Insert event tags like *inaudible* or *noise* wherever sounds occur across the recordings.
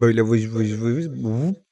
Böyle vıj vıj vıj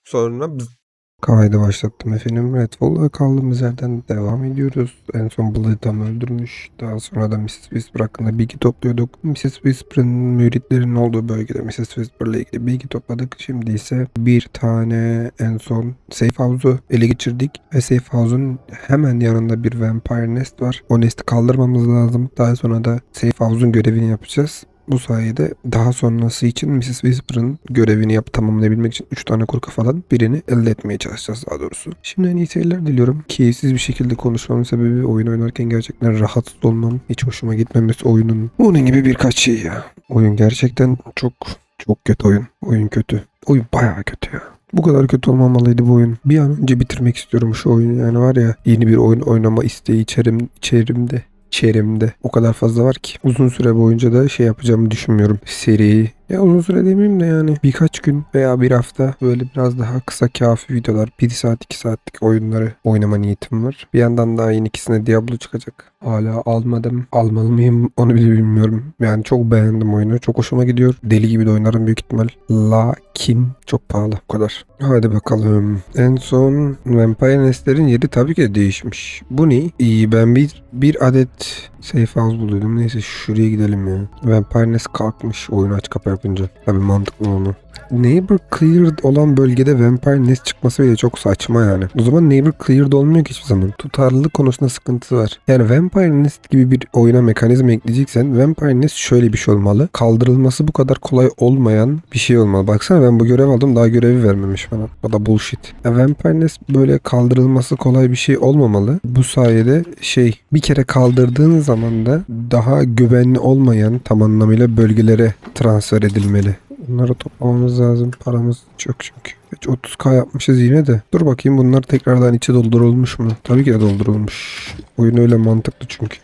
sonra bız. Kaydı başlattım efendim. Redfall'a kaldığımız yerden devam ediyoruz. En son Blood'ı öldürmüş. Daha sonra da Mrs. Whisper hakkında bilgi topluyorduk. Mrs. Whisper'ın müritlerinin olduğu bölgede Mrs. Whisper'la ilgili bilgi topladık. Şimdi ise bir tane en son safe house'u ele geçirdik. Ve safe house'un hemen yanında bir vampire nest var. O nesti kaldırmamız lazım. Daha sonra da safe house'un görevini yapacağız. Bu sayede daha sonrası için Mrs. Whisper'ın görevini yap tamamlayabilmek için 3 tane kuru kafadan birini elde etmeye çalışacağız daha doğrusu. Şimdi en iyi seyirler diliyorum. Keyifsiz bir şekilde konuşmamın sebebi oyun oynarken gerçekten rahatsız olmam, hiç hoşuma gitmemesi oyunun. Bunun gibi birkaç şey ya. Oyun gerçekten çok çok kötü oyun. Oyun kötü. Oyun bayağı kötü ya. Bu kadar kötü olmamalıydı bu oyun. Bir an önce bitirmek istiyorum şu oyunu. Yani var ya yeni bir oyun oynama isteği içerim, içerimde içerimde o kadar fazla var ki. Uzun süre boyunca da şey yapacağımı düşünmüyorum. Seriyi. Ya uzun süre demeyeyim de yani birkaç gün veya bir hafta böyle biraz daha kısa kafi videolar. 1 saat 2 saatlik oyunları oynama niyetim var. Bir yandan daha yeni ikisine Diablo çıkacak. Hala almadım. Almalı mıyım onu bile bilmiyorum. Yani çok beğendim oyunu. Çok hoşuma gidiyor. Deli gibi de oynarım büyük ihtimal. Lakin çok pahalı. Bu kadar. Hadi bakalım. En son Vampire Nest'lerin yeri tabii ki de değişmiş. Bu ne? İyi ben bir bir adet safe house buluyordum. Neyse şuraya gidelim ya. Vampire Nest kalkmış oyunu aç kapa yapınca. Tabii mantıklı onu. Neighbor cleared olan bölgede Vampire Nest çıkması bile çok saçma yani. O zaman Neighbor cleared olmuyor ki hiçbir zaman. Tutarlılık konusunda sıkıntısı var. Yani Vampire Nest gibi bir oyuna mekanizma ekleyeceksen Vampire Nest şöyle bir şey olmalı. Kaldırılması bu kadar kolay olmayan bir şey olmalı. Baksana ben bu görev aldım daha görevi vermemiş bana. O da bullshit. Ya Vampire Nest böyle kaldırılması kolay bir şey olmamalı. Bu sayede şey bir kere kaldırdığın zaman da daha güvenli olmayan tam anlamıyla bölgelere transfer edilmeli. Bunları toplamamız lazım. Paramız çok çünkü. Hiç 30k yapmışız yine de. Dur bakayım bunlar tekrardan içi doldurulmuş mu? Tabii ki de doldurulmuş. Oyun öyle mantıklı çünkü.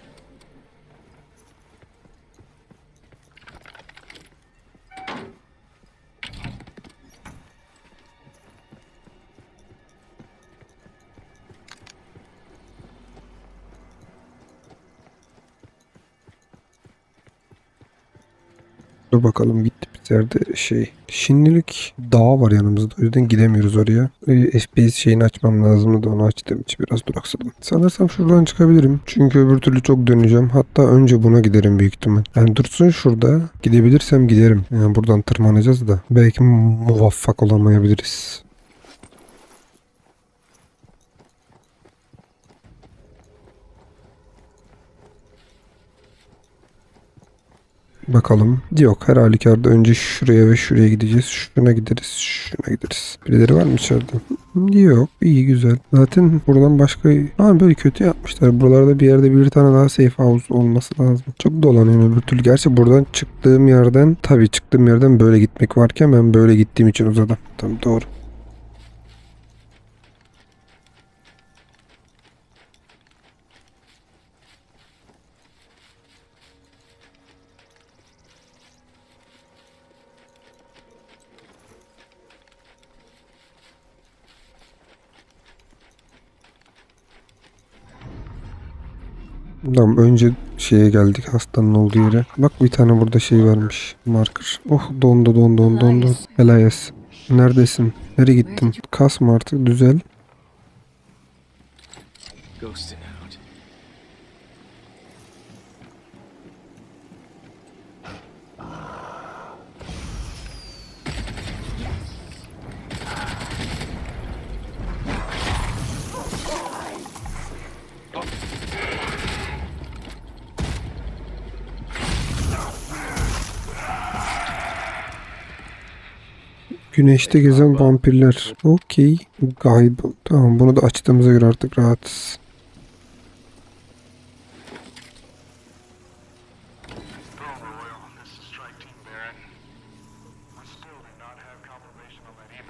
Dur bakalım gitti bir yerde şey. Şimdilik dağ var yanımızda. O yüzden gidemiyoruz oraya. Ee, FPS şeyini açmam lazımdı da onu açtığım için biraz duraksadım. Sanırsam şuradan çıkabilirim. Çünkü öbür türlü çok döneceğim. Hatta önce buna giderim büyük ihtimal. Yani dursun şurada. Gidebilirsem giderim. Yani buradan tırmanacağız da. Belki muvaffak olamayabiliriz. Bakalım. Yok her halükarda önce şuraya ve şuraya gideceğiz. Şuna gideriz. Şuna gideriz. Birileri var mı içeride? Yok. iyi güzel. Zaten buradan başka... Ha böyle kötü yapmışlar. Buralarda bir yerde bir tane daha safe house olması lazım. Çok dolanıyorum öbür türlü. Gerçi buradan çıktığım yerden... Tabii çıktığım yerden böyle gitmek varken ben böyle gittiğim için uzadım. Tamam doğru. Tamam önce şeye geldik hastanın olduğu yere. Bak bir tane burada şey varmış. Marker. Oh dondu dondu dondu dondu. Elias. Neredesin? Nereye gittin? Kasma artık düzel. Ghosting Güneşte gezen vampirler. Okey. Guide. Tamam bunu da açtığımıza göre artık rahatız.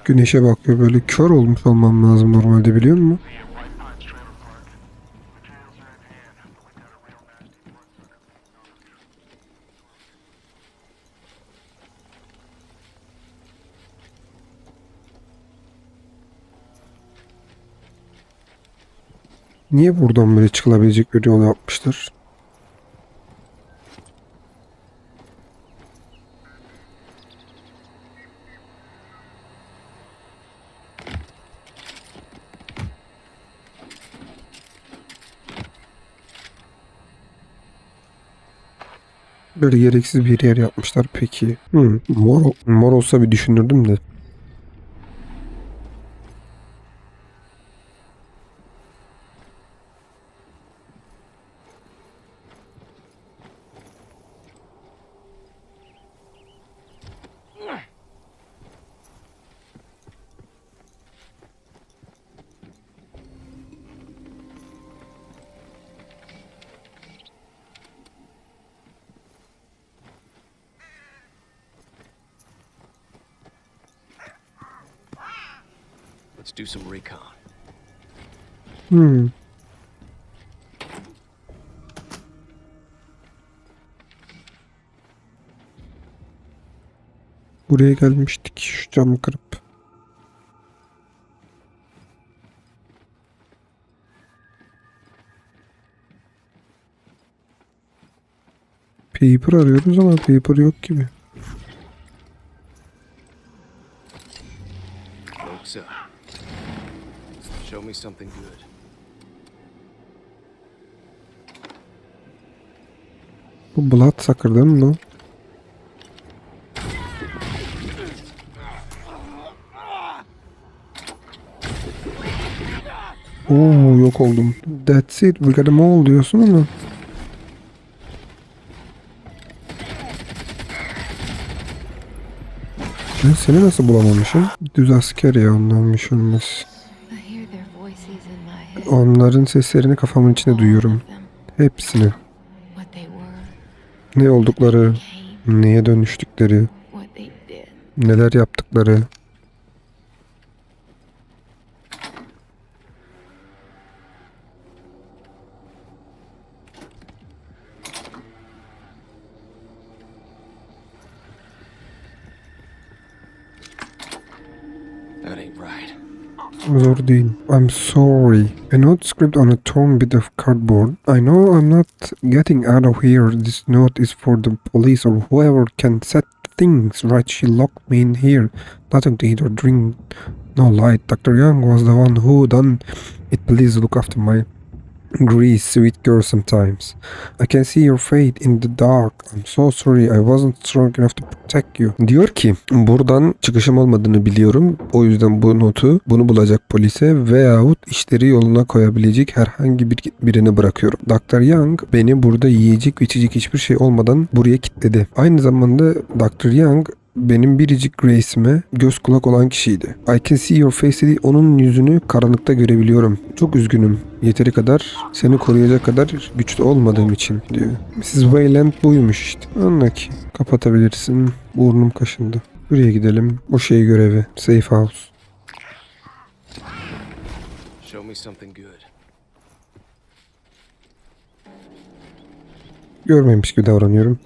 Güneşe bakıyor böyle kör olmuş olmam lazım normalde biliyor musun? Niye buradan böyle çıkılabilecek bir yol yapmışlar? Böyle gereksiz bir yer yapmışlar peki. Hmm, mor, mor olsa bir düşünürdüm de. Do some recon. Hmm. Buraya gelmiştik şu camı kırıp. Paper arıyoruz ama paper yok gibi. Up. Show me something good. Bu Bloodsucker değil mi bu? Oo yok oldum. That's it. We got them all diyorsun ama. Ben seni nasıl bulamamışım? Düz asker ya ondanmış olmaz. Onların seslerini kafamın içinde duyuyorum. Hepsini. Ne oldukları, neye dönüştükleri, neler yaptıkları. Zor değil. I'm sorry. A note script on a torn bit of cardboard. I know I'm not getting out of here. This note is for the police or whoever can set things right. She locked me in here. Nothing to eat or drink. No light. Dr. Young was the one who done it. Please look after my Grease, sweet girl sometimes. I can see your fate in the dark. I'm so sorry I wasn't strong enough to protect you. Diyor ki buradan çıkışım olmadığını biliyorum. O yüzden bu notu bunu bulacak polise veyahut işleri yoluna koyabilecek herhangi bir birini bırakıyorum. Dr. Young beni burada yiyecek içecek hiçbir şey olmadan buraya kilitledi. Aynı zamanda Dr. Young benim biricik Grace'ime göz kulak olan kişiydi. I can see your face dedi. Onun yüzünü karanlıkta görebiliyorum. Çok üzgünüm. Yeteri kadar seni koruyacak kadar güçlü olmadığım için diyor. Mrs. Wayland buymuş işte. Anla ki. Kapatabilirsin. Burnum kaşındı. Buraya gidelim. O şey görevi. Safe House. Show me something good. Görmemiş gibi davranıyorum.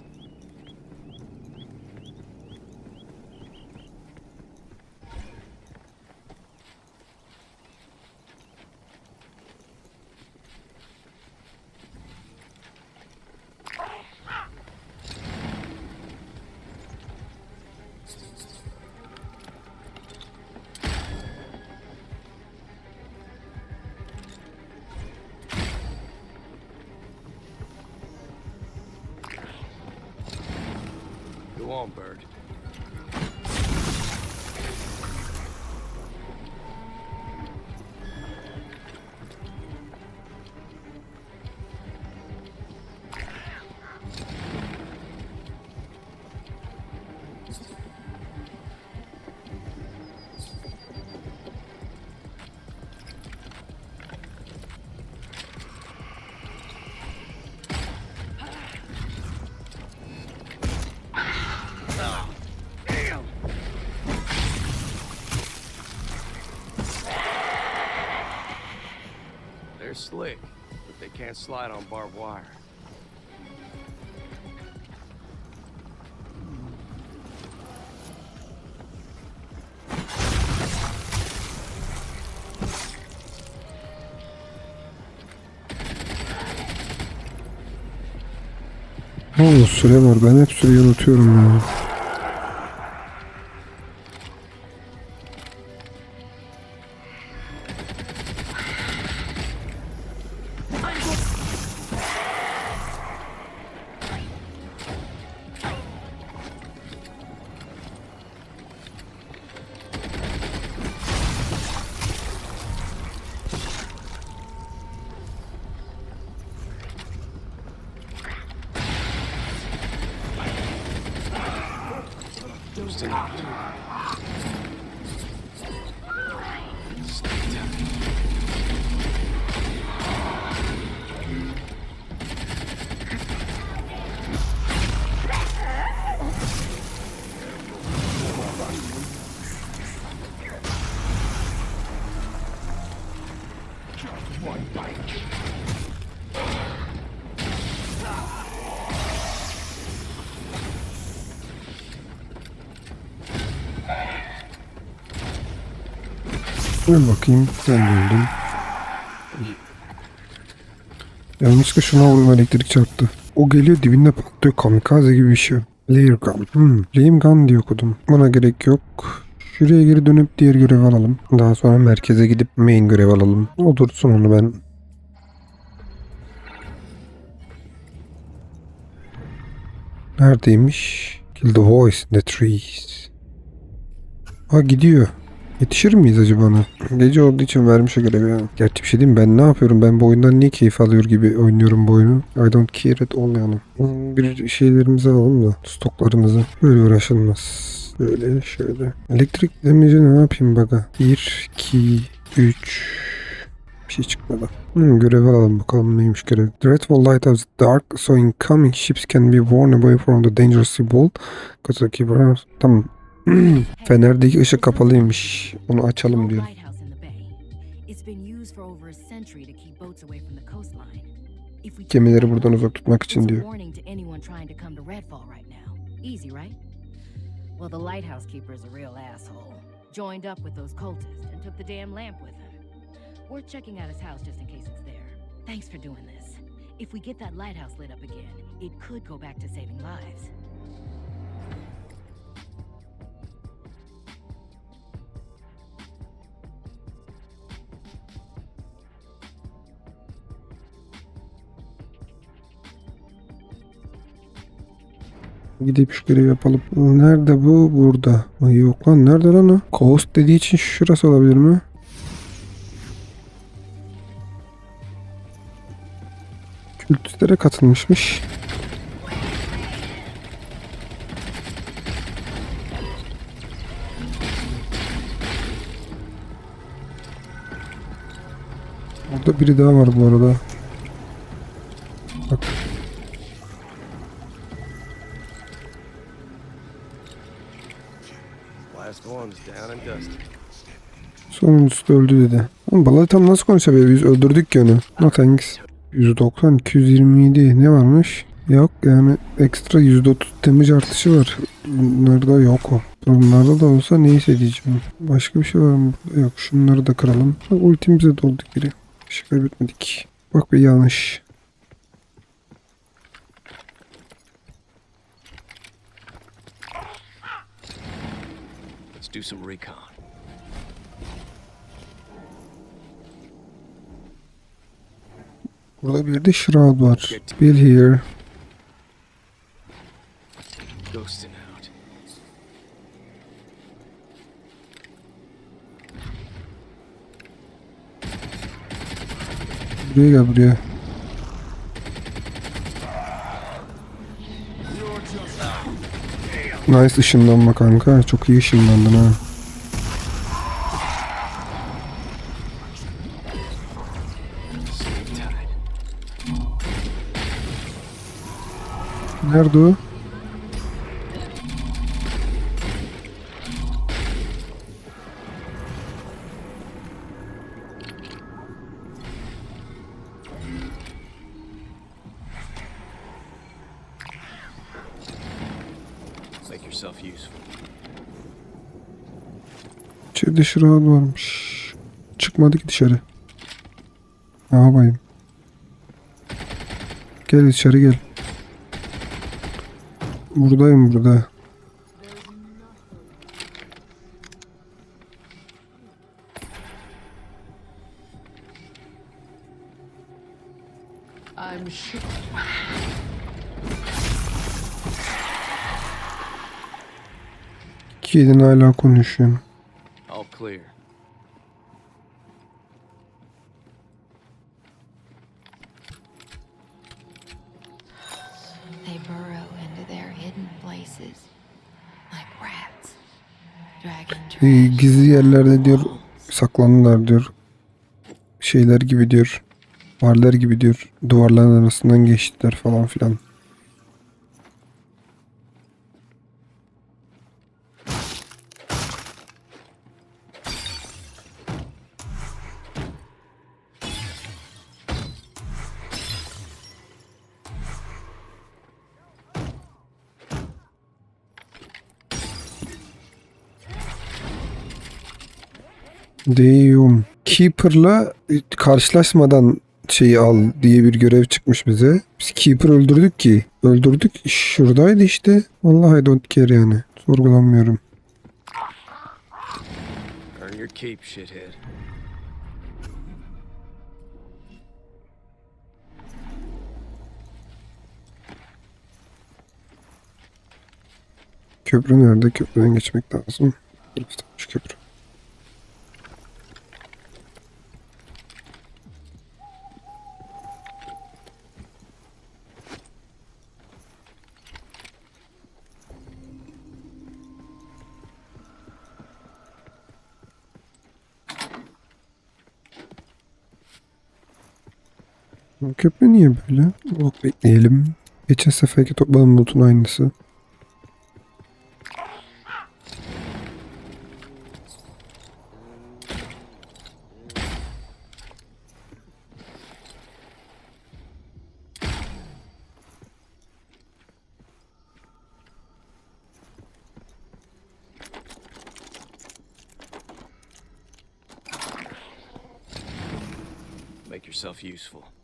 Swarmbird. Slick, but they can't slide on barbed wire. Oo süre var. Ben hep süreyi unutuyorum ya. 真的。Bir bakayım. Ben de öldüm. Yanlışlıkla şuna vurdum elektrik çarptı. O geliyor dibinde patlıyor kamikaze gibi bir şey. Layer gun. Hmm. Flame gun diye okudum. Buna gerek yok. Şuraya geri dönüp diğer görevi alalım. Daha sonra merkeze gidip main görev alalım. O onu ben. Neredeymiş? Kill the voice in the trees. Ha gidiyor. Yetişir miyiz acaba ona? Gece olduğu için vermiş o görevi ya. Gerçi bir şey diyeyim ben ne yapıyorum? Ben bu oyundan niye keyif alıyor gibi oynuyorum bu oyunu? I don't care at all yani. Bir şeylerimizi alalım da stoklarımızı. Böyle uğraşılmaz. Böyle şöyle. Elektrik demeci ne yapayım baga? 1, 2, 3, bir şey çıkmadı. Hmm, görev alalım bakalım neymiş görev. The Redwall Lighthouse is dark, so incoming ships can be warned away from the dangerous the keeper... Tamam. *clears throat* Fenerdeki ışık kapalıymış. Onu açalım diyor. Lighthouse in the bay. It's been used for over a century to keep boats away from the coastline. If we Gemileri buradan uzak tutmak için diyor. warning to anyone trying to come to Redfall right now. Easy, right? Well, the lighthouse keeper is a real asshole. Joined up with those cultists and took the damn lamp with him. Worth checking out his house just in case it's there. Thanks for doing this. If we get that lighthouse lit up again, it could go back to saving lives. Gidip şu görevi yapalım. Nerede bu? Burada. Ay yok lan. Nerede lan o? Coast dediği için şurası olabilir mi? Kültüslere katılmışmış. Burada biri daha var bu arada. Sonuncusu da öldü dedi. Oğlum balayı tam nasıl konuşabiliyor? Biz öldürdük ki onu. No thanks. 190, 227 ne varmış? Yok yani ekstra %30 damage artışı var. Bunlarda yok o. Bunlarda da olsa neyse diyeceğim. Başka bir şey var mı? Yok şunları da kıralım. Ultimize doldu geri. Şey kaybetmedik. Bak bir yanlış. Let's do some recon. Burada bir de shroud var. Bill here. Buraya gel buraya. Nice ışınlanma kanka. Çok iyi ışınlandın ha. Nerede o? Make yourself useful. İçeride şırağın varmış. Çıkmadı ki dışarı. Ne yapayım? Gel içeri gel. Buradayım burada. I'm sure. İki elin hala konuşuyorum. All clear. Ee, gizli yerlerde diyor saklanırlar diyor. Şeyler gibi diyor. Varlar gibi diyor. Duvarların arasından geçtiler falan filan. Deyum. Keeper'la karşılaşmadan şeyi al diye bir görev çıkmış bize. Biz Keeper öldürdük ki. Öldürdük. Şuradaydı işte. Vallahi I don't care yani. Sorgulanmıyorum. Köprü nerede? Köprüden geçmek lazım. Şu köprü. Bu Köprü niye böyle? Bak bekleyelim. Geçen seferki topladığım loot'un aynısı. Make yourself useful.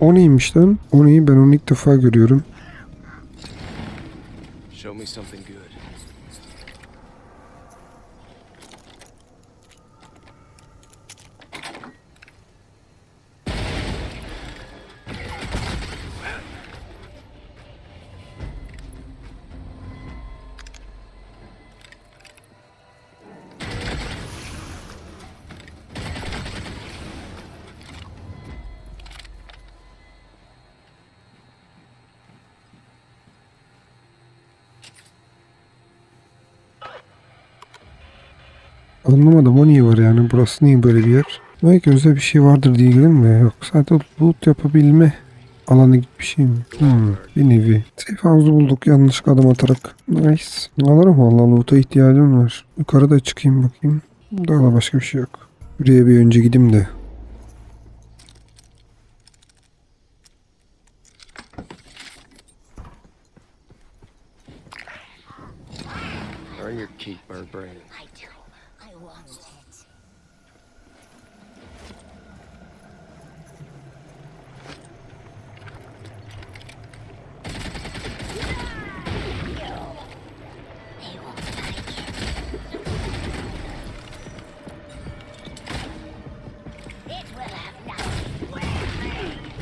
O neymiş lan? O neyi? Ben onu ilk defa görüyorum. Show me something good. Anlamadım o niye var yani? Burası niye böyle bir yer? Belki özel bir şey vardır diye gelin mi? Yok sadece loot yapabilme alanı gibi bir şey mi? Hmm, bir nevi. Safe house'u bulduk yanlış adım atarak. Nice. Alırım valla loot'a ihtiyacım var. Yukarıda çıkayım bakayım. Daha da başka bir şey yok. Buraya bir önce gideyim de. Keep, bird brain.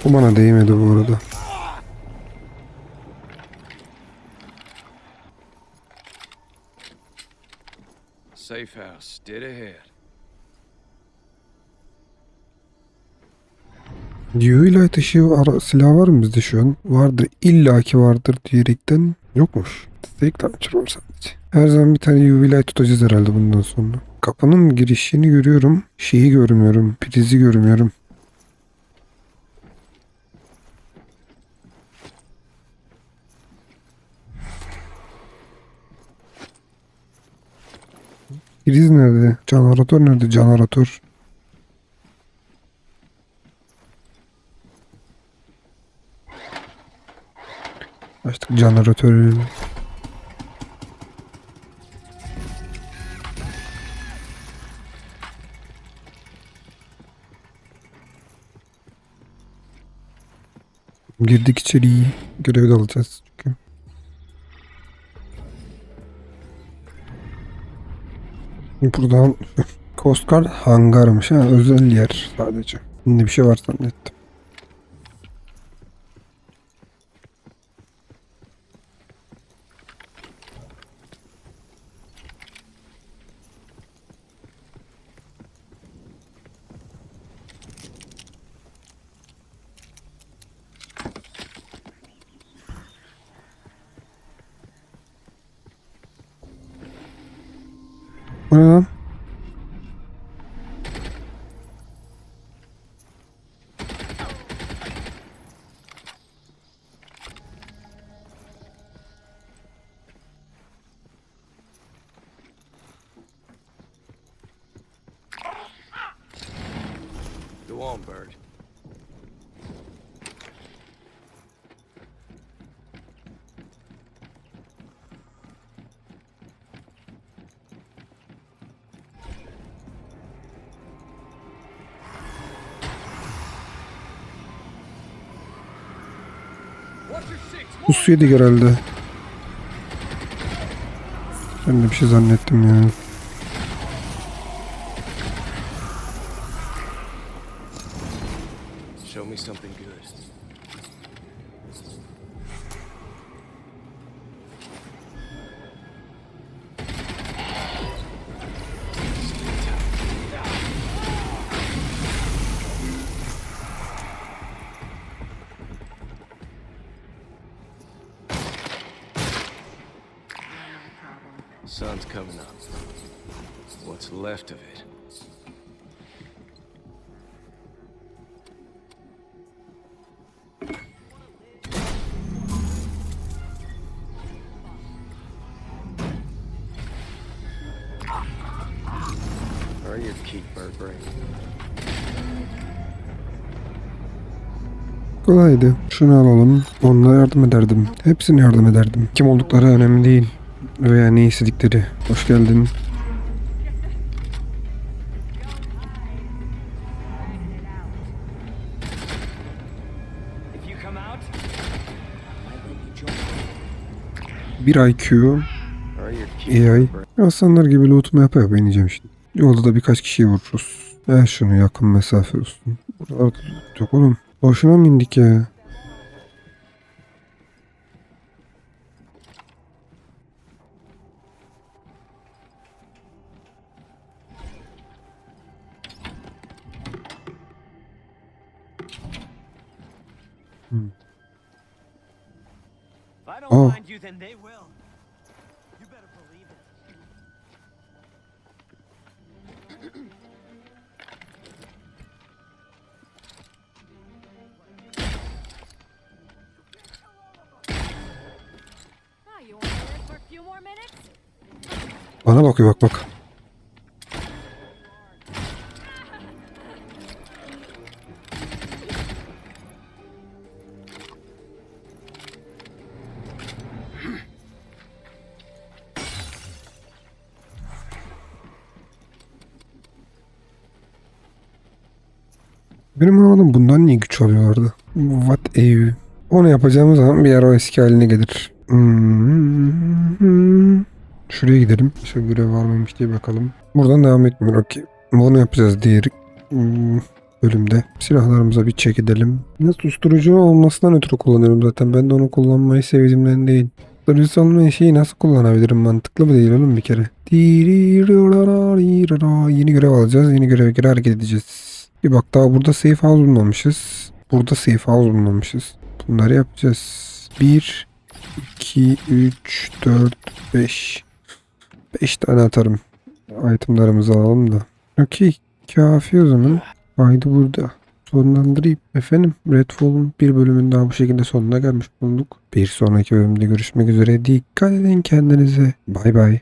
Bu bana değmedi bu arada. Safe house, dead ahead. Diyor illa taşı ara, silah var mı bizde şu an? Vardır. illaki vardır diyerekten yokmuş. Steak launcher var sadece. Her zaman bir tane UV light tutacağız herhalde bundan sonra. Kapının girişini görüyorum. Şeyi görmüyorum. Prizi görmüyorum. Priz nerede? Jeneratör nerede? Jeneratör. Açtık jeneratörü. Girdik içeriye. Görevi de alacağız Buradan *laughs* Coast Guard hangarmış ha özel yer sadece. Şimdi bir şey var zannettim. Bu ne lan? Bird. Pus yedik herhalde. Ben de bir şey zannettim ya. Sun's coming up. What's left of it? Kolaydı. Şunu alalım. Onlara yardım ederdim. Hepsine yardım ederdim. Kim oldukları önemli değil. Veya ne istedikleri. Hoş geldin. Bir IQ. AI. Aslanlar gibi lootumu yapa ineceğim şimdi. Yolda da birkaç kişiyi vururuz. Ver şunu yakın mesafe olsun. Burada yok oğlum. Boşuna mı indik ya? If I Bana bakıyor bak bak. Benim anlamadım bundan niye güç alıyorlardı? What ev? Onu yapacağımız zaman bir ara o eski haline gelir. Hmm. Şuraya gidelim. Şu görev var mıymış diye bakalım. Buradan devam etmiyor. Okey. Bunu yapacağız diğer hmm, bölümde. Silahlarımıza bir çek edelim. Ne susturucu olmasından ötürü kullanıyorum zaten. Ben de onu kullanmayı sevdiğimden değil. Susturucu olmayan şeyi nasıl kullanabilirim? Mantıklı mı değil oğlum bir kere? Yeni görev alacağız. Yeni göreve göre hareket edeceğiz. Bir bak daha burada safe house bulmamışız. Burada safe house bulmamışız. Bunları yapacağız. 1, 2, 3, 4, 5. 5 tane atarım. Itemlarımızı alalım da. Okey. Kafi o zaman. Haydi burada. Sonlandırayım. Efendim Redfall'un bir bölümün daha bu şekilde sonuna gelmiş bulduk. Bir sonraki bölümde görüşmek üzere. Dikkat edin kendinize. Bay bay.